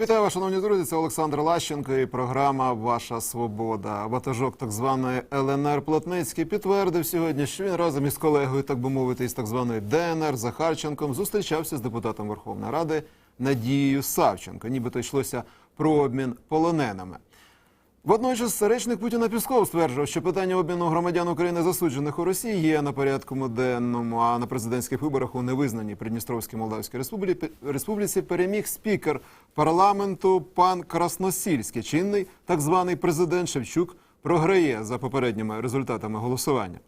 Вітаю вас, шановні друзі. Це Олександр Лащенко і програма Ваша Свобода. Ватажок так званої ЛНР Плотницький підтвердив сьогодні, що він разом із колегою, так би мовити, із так званої ДНР Захарченком зустрічався з депутатом Верховної Ради Надією Савченко. Нібито йшлося про обмін полоненими. Водночас речник Путіна Пісков стверджував, що питання обміну громадян України засуджених у Росії є на порядку денному. А на президентських виборах у невизнаній Придністровській Молдавській Республіці, переміг спікер парламенту пан Красносільський. Чинний так званий президент Шевчук програє за попередніми результатами голосування.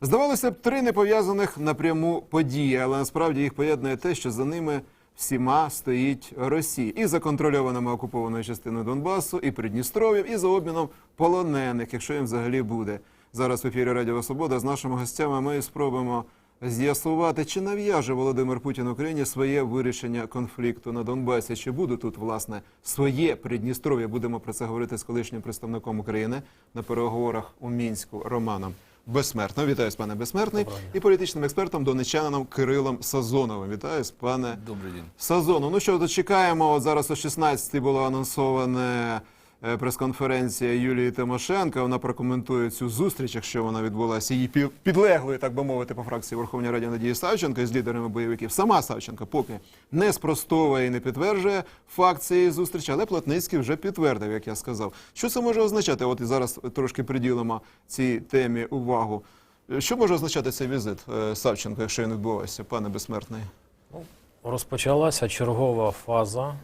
Здавалося б, три непов'язаних напряму події, але насправді їх поєднує те, що за ними всіма стоїть Росія і за контрольованими окупованою частиною Донбасу, і Придністров'ям, і за обміном полонених, якщо їм взагалі буде. Зараз в ефірі Радіо Свобода з нашими гостями ми спробуємо з'ясувати, чи нав'яже Володимир Путін Україні своє вирішення конфлікту на Донбасі. Чи буде тут власне своє Придністров'я? Будемо про це говорити з колишнім представником України на переговорах у мінську Романом. Безсмертно, вітаю з пане Безсмертний і політичним експертом донечанином Кирилом Сазоновим. Вітаю з пане Добрий день. Сазону. Ну що, дочекаємо. От зараз о 16-й було анонсоване прес-конференція Юлії Тимошенко. Вона прокоментує цю зустріч, якщо вона відбулася її підлеглої, так би мовити, по фракції Верховній Раді Надії Савченко з лідерами бойовиків. Сама Савченко поки не спростовує і не підтверджує факт цієї зустрічі, але Плотницький вже підтвердив, як я сказав. Що це може означати? От і зараз трошки приділимо цій темі увагу. Е, Що може означати цей візит е, Савченко, якщо він відбувався, пане безсмертний? Розпочалася чергова фаза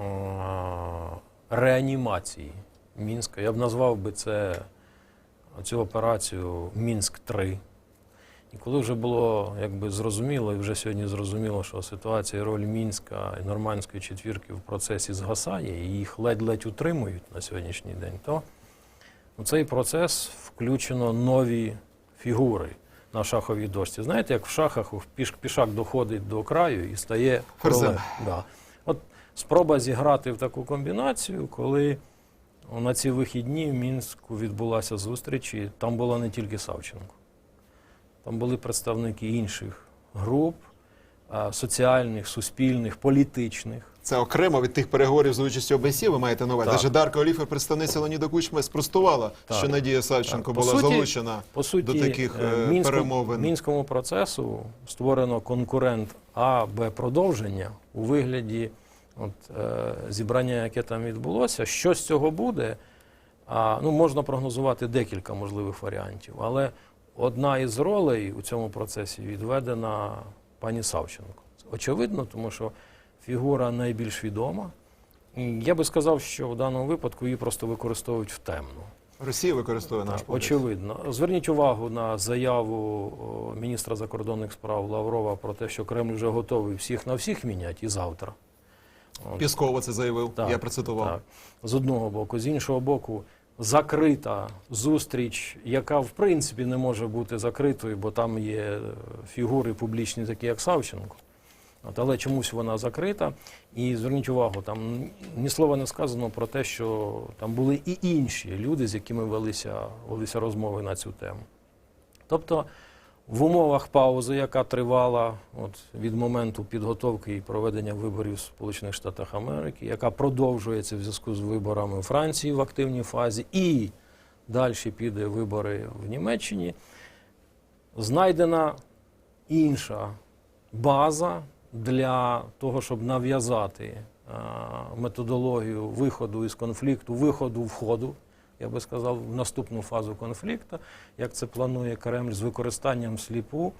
е, реанімації Мінська. Я б назвав би це цю операцію Мінськ-3. І коли вже було якби зрозуміло, і вже сьогодні зрозуміло, що ситуація і роль Мінська і нормандської четвірки в процесі згасає, і їх ледь-ледь утримують на сьогоднішній день, то у цей процес включено нові фігури на шаховій дошці. Знаєте, як в шахах піш, пішак доходить до краю і стає королем. Да. Спроба зіграти в таку комбінацію, коли на ці вихідні в Мінську відбулася зустріч, і там була не тільки Савченко. Там були представники інших груп, соціальних, суспільних, політичних. Це окремо від тих переговорів з участю ОБСЄ, ви маєте на увазі. Даже Дарка Оліфер, представниця Леоніда Кучми, спростувала, Так. що Надія Савченко Так. Була суті- залучена По суті, до таких е, е, Мінську- перемовин. мінському процесу створено конкурент А, Б продовження у вигляді от, е, зібрання, яке там відбулося. Що з цього буде? А, ну, можна прогнозувати декілька можливих варіантів, але одна із ролей у цьому процесі відведена пані Савченко. Очевидно, тому що фігура найбільш відома. Я би сказав, що в даному випадку її просто використовують в темну. Росія використовує наш Так. Очевидно. Зверніть увагу на заяву міністра закордонних справ Лаврова про те, що Кремль вже готовий всіх на всіх міняти і завтра. Пісково це заявив, так, я процитував. так. З одного боку, з іншого боку, закрита зустріч, яка в принципі не може бути закритою, бо там є фігури публічні, такі як Савченко. От, але чомусь вона закрита. І зверніть увагу, там ні слова не сказано про те, що там були і інші люди, з якими велися, велися розмови на цю тему. Тобто, в умовах паузи, яка тривала от, від моменту підготовки і проведення виборів в Сполучених Штатах Америки, яка продовжується в зв'язку з виборами у Франції в активній фазі, і далі піде вибори в Німеччині, знайдена інша база для того, щоб нав'язати методологію виходу із конфлікту, виходу входу, я би сказав, в наступну фазу конфлікту, як це планує Кремль з використанням сліпу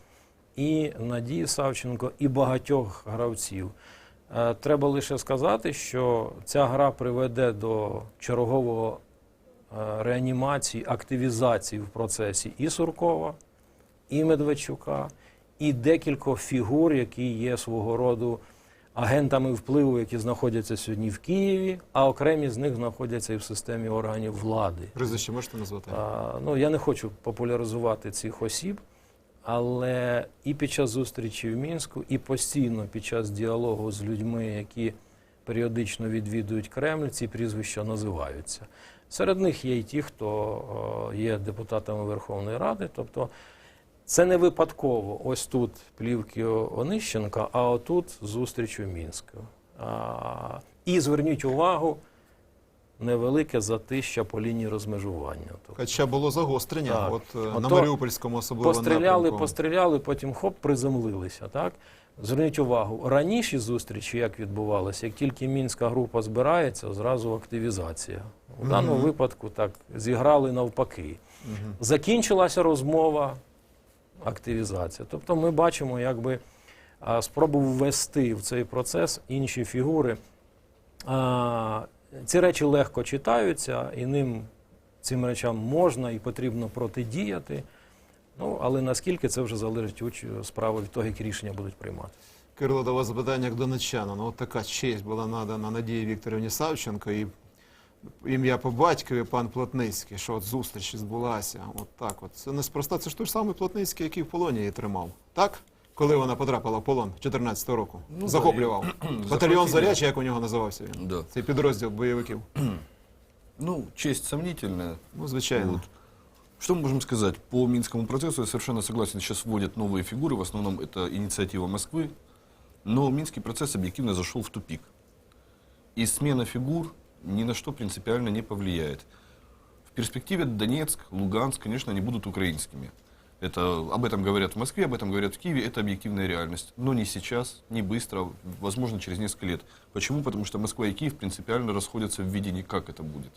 і Надії Савченко, і багатьох гравців. Е, Треба лише сказати, що ця гра приведе до чергового е, реанімації, активізації в процесі і Суркова, і Медведчука, і декількох фігур, які є свого роду агентами впливу, які знаходяться сьогодні в Києві, а окремі з них знаходяться і в системі органів влади. Прізвище можете назвати? А, ну, я не хочу популяризувати цих осіб, але і під час зустрічі в Мінську, і постійно під час діалогу з людьми, які періодично відвідують Кремль, ці прізвища називаються. Серед них є й ті, хто є депутатами Верховної Ради. Тобто це не випадково. Ось тут плівки Онищенка, а отут зустріч у Мінську. А, І зверніть увагу, невелике затища по лінії розмежування. Хоча було загострення, Так. от, е, Ото на Маріупольському особливо постріляли, напрямку. постріляли, потім хоп, приземлилися. Так? Зверніть увагу, раніші зустрічі як відбувалися, як тільки мінська група збирається, зразу активізація. У даному Мгм. випадку так зіграли навпаки. Мгм. Закінчилася розмова, активізація. Тобто ми бачимо, якби спробу ввести в цей процес інші фігури. Ці речі легко читаються, і ним цим речам можна і потрібно протидіяти. Ну, але наскільки це вже залежить від справи від того, які рішення будуть приймати. Кирило, до вас запитання як донеччана. Ну, от така честь була надана Надії Вікторівні Савченко і ім'я по батькові пан Плотницький, що от зустріч відбулася. От так от. Це неспроста, це ж той ж самий Плотницький, який в полоні її тримав. Так? Коли вона потрапила в полон 14-го року. Ну, Захоплював. да, і- Батальйон захватили. Зарячий, як у нього називався він. Да. Цей підрозділ бойовиків. Ну, честь сомнительная. Ну, звичайно. Вот. Что мы можем сказать? По Минскому процессу я совершенно согласен, сейчас вводят новые фигуры, в основном это инициатива Москвы, но Минский процесс объективно зашел в тупик. И смена фигур ни на что принципиально не повлияет. В перспективе Донецк, Луганск, конечно, они будут украинскими. Это, об этом говорят в Москве, об этом говорят в Киеве, это объективная реальность. Но не сейчас, не быстро, возможно, через несколько лет. Почему? Потому что Москва и Киев принципиально расходятся в видении, как это будет.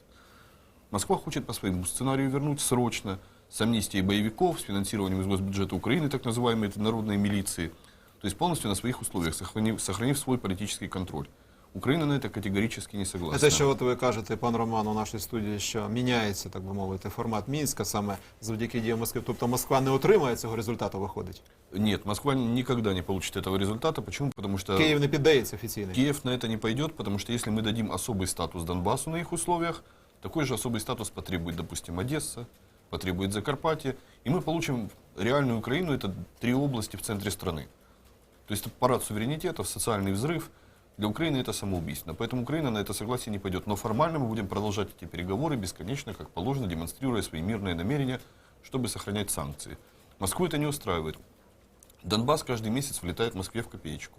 Москва хочет по своему сценарию вернуть срочно с амнистией боевиков, с финансированием из госбюджета Украины, так называемой народной милиции. То есть полностью на своих условиях, сохранив, сохранив свой политический контроль. Украина на это категорически не согласна. Те, що от ви кажете, пан Роман, у нашій студії, що міняється, так би мовити, формат Мінська саме завдяки діям Москви. Тобто Москва не отримає цього результату, виходить. Нет, Москва никогда не получит этого результата. Почему? Потому что Київ не піддається офіційно. Киев на это не пойдет, потому что если мы дадим особый статус Донбассу на их условиях, такой же особый статус потребует, допустим, Одесса, потребует Закарпатье, и мы получим реальную Украину, это три области в центре страны. То есть это парад суверенитетов, социальный взрыв. Для Украины это самоубийственно. Поэтому Украина на это согласие не пойдет. Но формально мы будем продолжать эти переговоры бесконечно, как положено, демонстрируя свои мирные намерения, чтобы сохранять санкции. Москву это не устраивает. Донбасс каждый месяц влетает Москве в копеечку.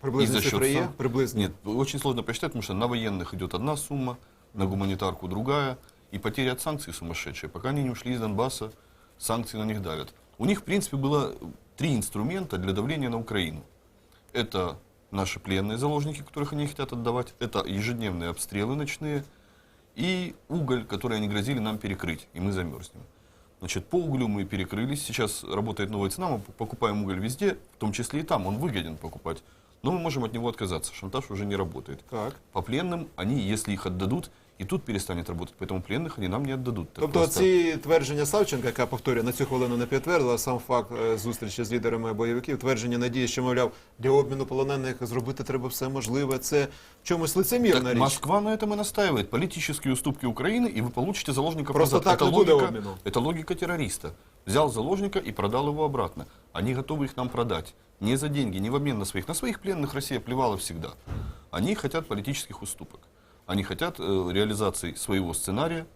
Приблизні І за цифри що є? сам? Приблизні. Нет, очень сложно посчитать, потому что на военных идет одна сумма, на гуманитарку другая, и потери от санкций сумасшедшие. Пока они не ушли из Донбасса, санкции на них давят. У них, в принципе, было три инструмента для давления на Украину. Это наши пленные заложники, которых они хотят отдавать, это ежедневные обстрелы ночные и уголь, который они грозили нам перекрыть, и мы замерзнем. Значит, по углю мы перекрылись, сейчас работает новая цена, мы покупаем уголь везде, в том числе и там, он выгоден покупать. Но мы можем от него отказаться, шантаж уже не работает. Так. По пленным они, если их отдадут, и тут перестанет работать, поэтому пленных они нам не отдадут. Так Тобто просто. ці твердження Савченка, яка повторює на цю хвилину не підтвердила сам факт е, зустрічі з лідерами бойовиків, твердження надії, що мовляв для обміну полонених зробити треба все можливе. Це в чомусь лицемірна Так річ. Москва на этом и настаивает. Политические уступки Украины, и вы получите заложника Просто назад. так это, не буде логика, обміну. это логика террориста. Взял заложника и продал его обратно. Они готовы их нам продать. Не за деньги, не в обмен на своих. На своих пленных Россия плевала всегда. Они хотят политических уступок. Они хотят э, реализации своего сценария,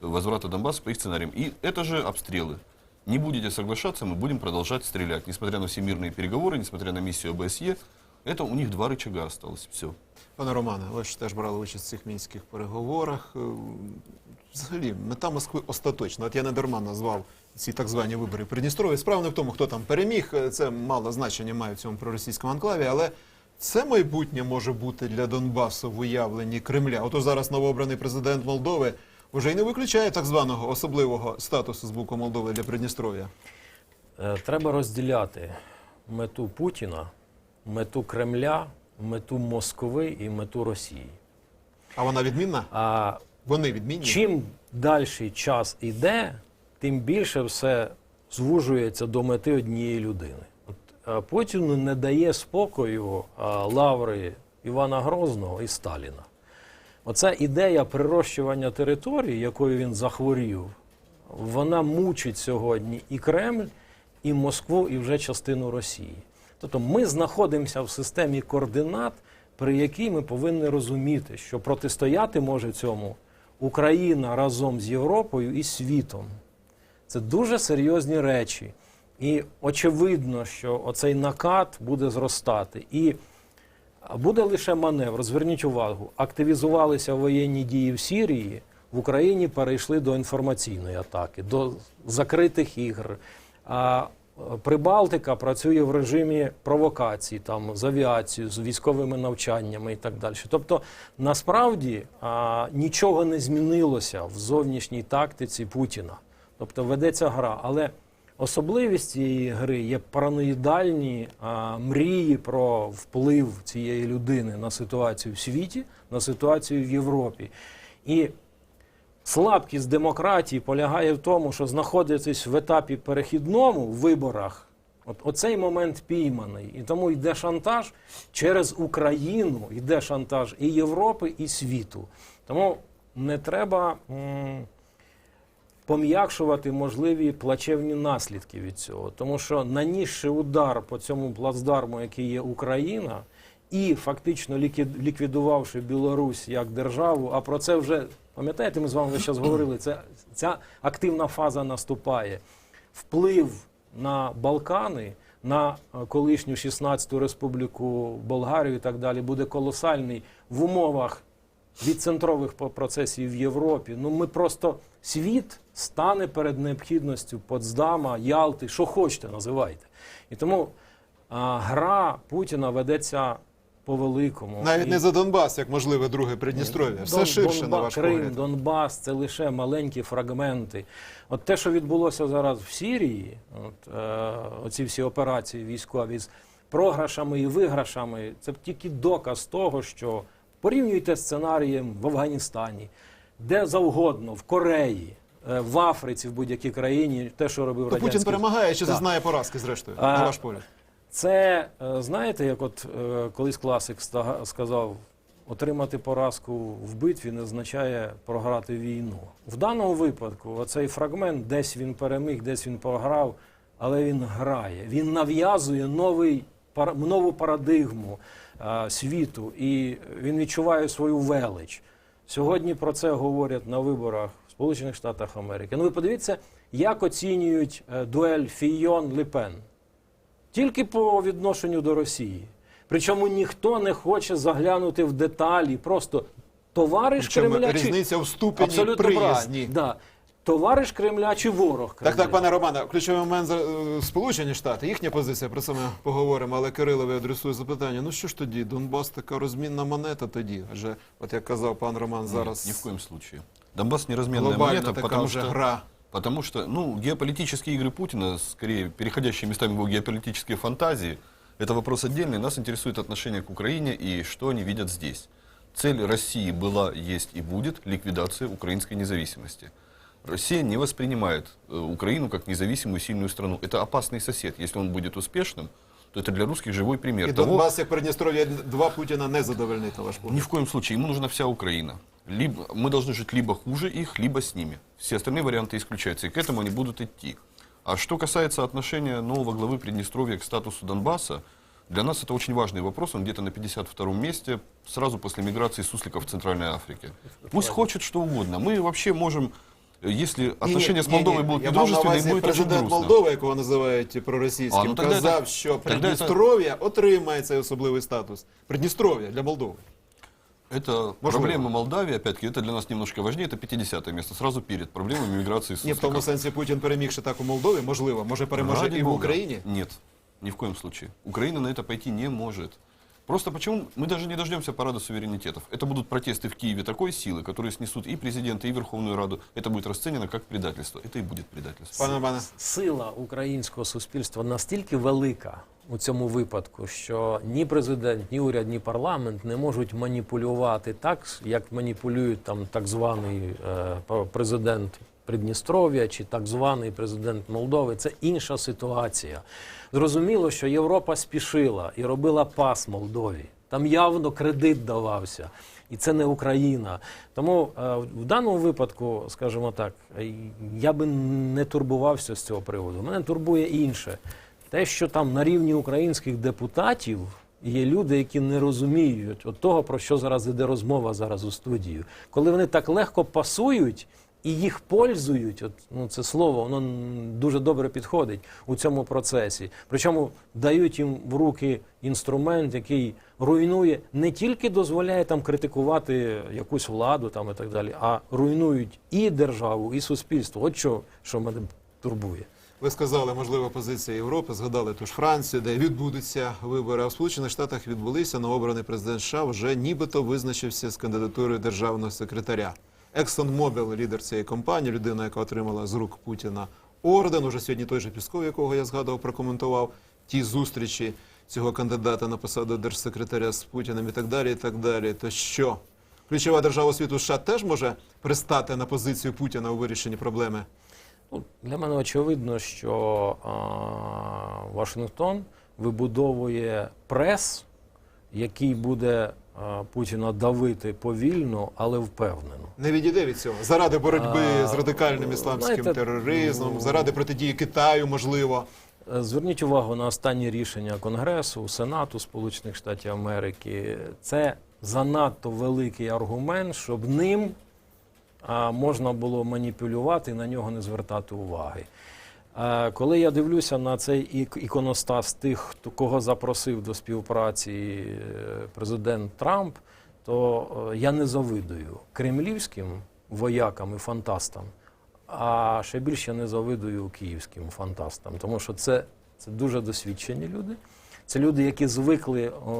э, возврата Донбасса по их сценариям. И это же обстрелы. Не будете соглашаться, мы будем продолжать стрелять. Несмотря на все мирные переговоры, несмотря на миссию ОБСЕ, это у них два рычага осталось. Все. Пане Романе, ви ж теж брали участь в цих мінських переговорах. Е, Взагалі, мета Москви остаточна. От я не дарма назвав ці так звані вибори Придністров'я. Справа не в тому, хто там переміг. е, Це мало значення має в цьому проросійському анклаві, але це майбутнє може бути для Донбасу в уявленні Кремля. Ото зараз новообраний президент Молдови вже й не виключає так званого особливого статусу з боку Молдови для Придністров'я. Е, Треба розділяти мету Путіна, мету Кремля, мету Москви і мету Росії. А вона відмінна? А Вони відмінні? чим далі час іде, тим більше все звужується до мети однієї людини. Е, Путіну не дає спокою е, лаври Івана Грозного і Сталіна. Оця ідея прирощування території, якою він захворів, вона мучить сьогодні і Кремль, і Москву, і вже частину Росії. Тобто ми знаходимося в системі координат, при якій ми повинні розуміти, що протистояти може цьому Україна разом з Європою і світом. Це дуже серйозні речі. І очевидно, що оцей накат буде зростати. І Буде лише маневр. Зверніть увагу, активізувалися воєнні дії в Сірії. В Україні перейшли до інформаційної атаки, до закритих ігр. А е, Прибалтика працює в режимі провокацій, там з авіацією, з військовими навчаннями і так далі. Тобто, насправді а, нічого не змінилося в зовнішній тактиці Путіна. Тобто ведеться гра. Але особливість цієї гри є параноїдальні а, мрії про вплив цієї людини на ситуацію в світі, на ситуацію в Європі. І слабкість демократії полягає в тому, що знаходитись в етапі перехідному в виборах. От оцей момент пійманий. І тому йде шантаж через Україну, йде шантаж і Європи, і світу. Тому не треба м, пом'якшувати можливі плачевні наслідки від цього. Тому що нанісши удар по цьому плацдарму, який є Україна, і фактично ліквідувавши Білорусь як державу, а про це вже пам'ятаєте, ми з вами зараз говорили. Це ця активна фаза наступає. Вплив на Балкани, на е, колишню 16-ту республіку Болгарію і так далі буде колосальний в умовах відцентрових по- процесів в Європі. Ну ми просто світ стане перед необхідністю Потсдама, Ялти, що хочете, називайте. І тому а, гра Путіна ведеться по великому. Навіть І- не за Донбас, як можливе друге Придністров'я. Все Дон- ширше, Донба- на ваш Крим, погляд. Донбас це лише маленькі фрагменти. От те, що відбулося зараз в Сірії, от, е, оці всі операції військові з програшами і виграшами, це тільки доказ того, що порівнюйте з сценарієм в Афганістані, де завгодно, в Кореї. е, В Африці, в будь-якій країні, те, що робив То Путін перемагає чи зазнає поразки, зрештою, А, на ваш погляд? це е, знаєте, як от е, колись класик сказав, отримати поразку в битві не означає програти війну. В даному випадку оцей фрагмент, десь він переміг, десь він програв, але він грає. Він нав'язує новий пар- нову парадигму е, світу, і він відчуває свою велич. Сьогодні про це говорять на виборах в Сполучених Штатах Америки. Ну ви подивіться, як оцінюють е, дуель Фійон-Лепен тільки по відношенню до Росії. Причому ніхто не хоче заглянути в деталі. Просто товариш В чому Кремля різниця в ступені абсолютно приязні? Да. Товариш Кремля чи ворог Кремля. Так, так, пане Романе, ключовий момент за- е, Сполучені Штати, їхня позиція, про це ми поговоримо, але Кирилові адресую запитання. Ну що ж тоді, Донбас така розмінна монета тоді? Адже, от як казав пан Роман, зараз Ни в коем случае. Донбасс не разменная глобальна монета, така потому вже что, гра. потому что ну, геополитические игры Путина, скорее переходящие местами в его геополитические фантазии, это вопрос отдельный. Нас интересует отношение к Украине и что они видят здесь. Цель России была, есть и будет ликвидация украинской независимости. Россия не воспринимает э, Украину как независимую сильную страну. Это опасный сосед. Если он будет успешным, то это для русских живой пример І того, Донбас, як Придністров'я, два Путіна не задовольнить, на ваш погляд. Ни в коем случае. Ему нужна вся Украина. Либо, мы должны жить либо хуже их, либо с ними. Все остальные варианты исключаются, и к этому они будут идти. А что касается отношения нового главы Приднестровья к статусу Донбасса, для нас это очень важный вопрос. Он где-то на 52-м месте, сразу после миграции сусликов в Центральной Африке. Пусть хочет что угодно. Мы вообще можем, э, если отношения с Молдовой будут Я мав на недружественные, увазі будет очень президент грустно. Молдови, якого називають проросійським, А, ну, тоді казав, це- що тоді Придністров'я отримає цей особливий статус. Придністров'я для Молдови. Это Можливо. проблема Молдавии, опять-таки, это для нас немножко важнее, это 50 место, сразу перед проблемами миграции Ні, в сусликов. тому сенсі Путін перемігши так у Молдові, можливо, може переможе Ради і в бога. Україні. Нет, ни в коем случае. Украина на это пойти не может. Просто почему мы даже не дождемся парада суверенитетов? Это будут протесты в Киеве такой силы, которые снесут и президента, и Верховную Раду. Это будет расценено как предательство. Это и будет предательство. Пане Романе, Сила українського суспільства настільки велика у цьому випадку, що ні президент, ні уряд, ні парламент не можуть маніпулювати так, як маніпулюють там так званий е, п- президент Придністров'я чи так званий президент Молдови. Це інша ситуація. Зрозуміло, що Європа спішила і робила пас Молдові. Там явно кредит давався. І це не Україна. Тому е, в даному випадку, скажімо так, я би не турбувався з цього приводу. Мене турбує інше. Те, що там на рівні українських депутатів є люди, які не розуміють от того, про що зараз іде розмова зараз у студію. Коли вони так легко пасують і їх пользують, от, ну, це слово, воно дуже добре підходить у цьому процесі. Причому дають їм в руки інструмент, який руйнує, не тільки дозволяє там критикувати якусь владу там, і так далі, а руйнують і державу, і суспільство. От що, що мене турбує. Ви сказали, можливо, позиція Європи, згадали ту ж Францію, де відбудуться вибори. А в Сполучених Штатах відбулися, новообраний президент США вже нібито визначився з кандидатурою державного секретаря. Ексон Мобіл, лідер цієї компанії, людина, яка отримала з рук Путіна орден. Уже сьогодні той же Пісков, якого я згадував, прокоментував ті зустрічі цього кандидата на посаду держсекретаря з Путіним і так далі. І так далі. То що? Ключова держава світу США теж може пристати на позицію Путіна у вирішенні проблеми? Ну, для мене очевидно, що а, Вашингтон вибудовує прес, який буде Путіна давити повільно, але впевнено. Не відійде від цього заради боротьби А, з радикальним ісламським знаєте, тероризмом, ну, заради протидії Китаю, можливо. Е, Зверніть увагу на останні рішення Конгресу, Сенату Сполучених Штатів Америки. Це занадто великий аргумент, щоб ним можна було маніпулювати і на нього не звертати уваги. Коли я дивлюся на цей ік- іконостас тих, хто кого запросив до співпраці е, президент Трамп, то е, я не завидую кремлівським воякам і фантастам, а ще більше не завидую київським фантастам, тому що це, це дуже досвідчені люди. Це люди, які звикли о,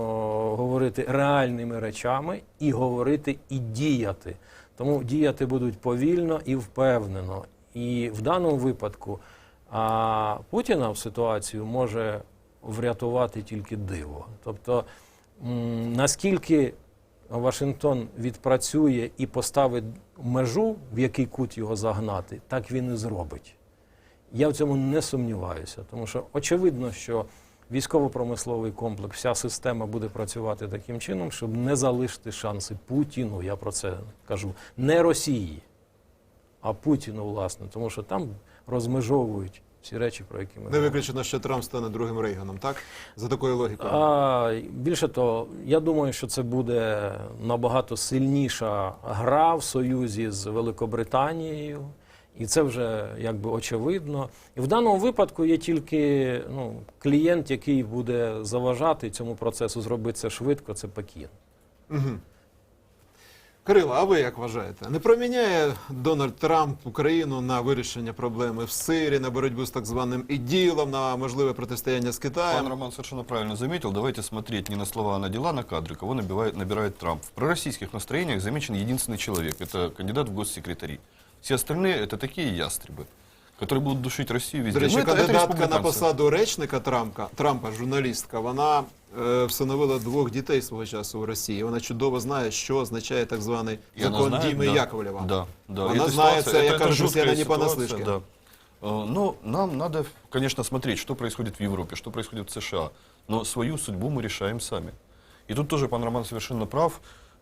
говорити реальними речами і говорити і діяти. Тому діяти будуть повільно і впевнено. І в даному випадку а, Путіна в ситуацію може врятувати тільки диво. Тобто, наскільки Вашингтон відпрацює і поставить межу, в який кут його загнати, так він і зробить. Я в цьому не сумніваюся, тому що очевидно, що військово-промисловий комплекс, вся система буде працювати таким чином, щоб не залишити шанси Путіну. Я про це кажу, не Росії, а Путіну, власне, тому що там розмежовують всі речі, про які ми Не виключено, що Трамп стане другим Рейганом, так? За такою логікою. А, більше того, я думаю, що це буде набагато сильніша гра в союзі з Великобританією, і це вже якби очевидно. І в даному випадку є тільки ну, клієнт, який буде заважати цьому процесу зробити це швидко, це Пекін. Кирило, а ви як вважаєте? Не проміняє Дональд Трамп Україну на вирішення проблеми в Сирії, на боротьбу з так званим іділом, на можливе протистояння з Пан Китаем? Роман совершенно правильно заметил. Давайте смотреть не на слова, а на дела, на кадры. Кого набивает, набирает Трамп. В пророссийских настроениях замечен единственный человек. Это кандидат в госсекретари. Все остальные это такие ястребы, которые будут душить Россию везде. До речі, Ну, это- это кандидатка на республиканцы. посаду речника Трампа, Трампа, журналістка, вона е, всиновила двох дітей свого часу у Росії. Вона чудово знає, що означає так званий И она закон знает, Діми да, Яковлева. Да, да. Она Эта знает, ситуация- я это- кажу, это жуткая я не ситуация, понаслышке. Да. Э, Но нам надо, конечно, смотреть, что происходит в Европе, что происходит в США. Но свою судьбу мы решаем сами. И тут тоже пан Роман совершенно прав.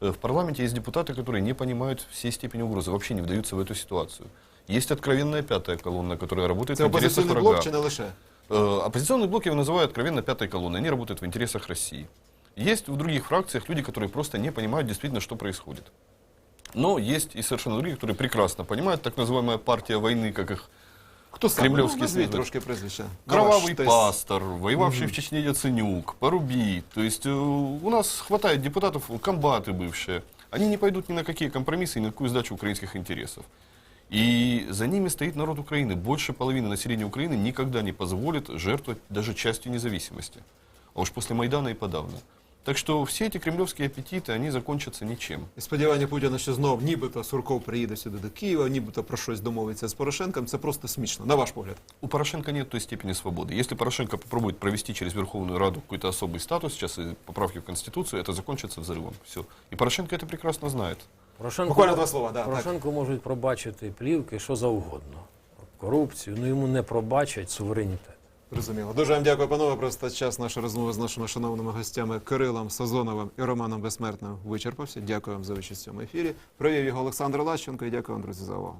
Э, В парламенте есть депутаты, которые не понимают всей степени угрозы, вообще не вдаются в эту ситуацию. Есть откровенная пятая колонна, которая работает Це в интересах опозиційний врага. блок чи не лише? Э, Оппозиционный блок я его называю откровенно пятой колонной. Они работают в интересах России. Есть в других фракциях люди, которые просто не понимают действительно, что происходит. Но есть и совершенно другие, которые прекрасно понимают, так называемая партия войны, как их Хто саме? Кремлівський ну, назвіть слід. трошки прізвище. На ваш кровавый тест. пастор, воевавший в Чечне Яценюк, Поруби. То есть э, у нас хватает депутатов, комбаты бывшие. Они не пойдут ни на какие компромиссы и ни на какую сдачу украинских интересов. И за ними стоит народ Украины. Больше половины населения Украины никогда не позволит жертвовать даже частью независимости. А уж после Майдана и подавно. Так что все эти кремлевские аппетиты, они закончатся ничем. І сподівання Путіна, що знов нібито Сурков приїде сюди до Києва, нібито про щось домовиться з Порошенком, це просто смішно, на ваш погляд. У Порошенко нет той степени свободы. Если Порошенко попробует провести через Верховную Раду какой-то особый статус сейчас и поправки в Конституцию, это закончится взрывом. Все. И Порошенко это прекрасно знает. Порошенко, Буквально два слова, да, так. Можуть пробачити плівки, що завгодно. Корупцію, ну йому не пробачать суверенітет. Розуміло. Дуже вам дякую, панове. Просто час нашої розмови з нашими шановними гостями Кирилом Сазоновим і Романом Безсмертним вичерпався. Дякую вам за участь в цьому ефірі. Провів його Олександр Лащенко і дякую вам, друзі, за увагу.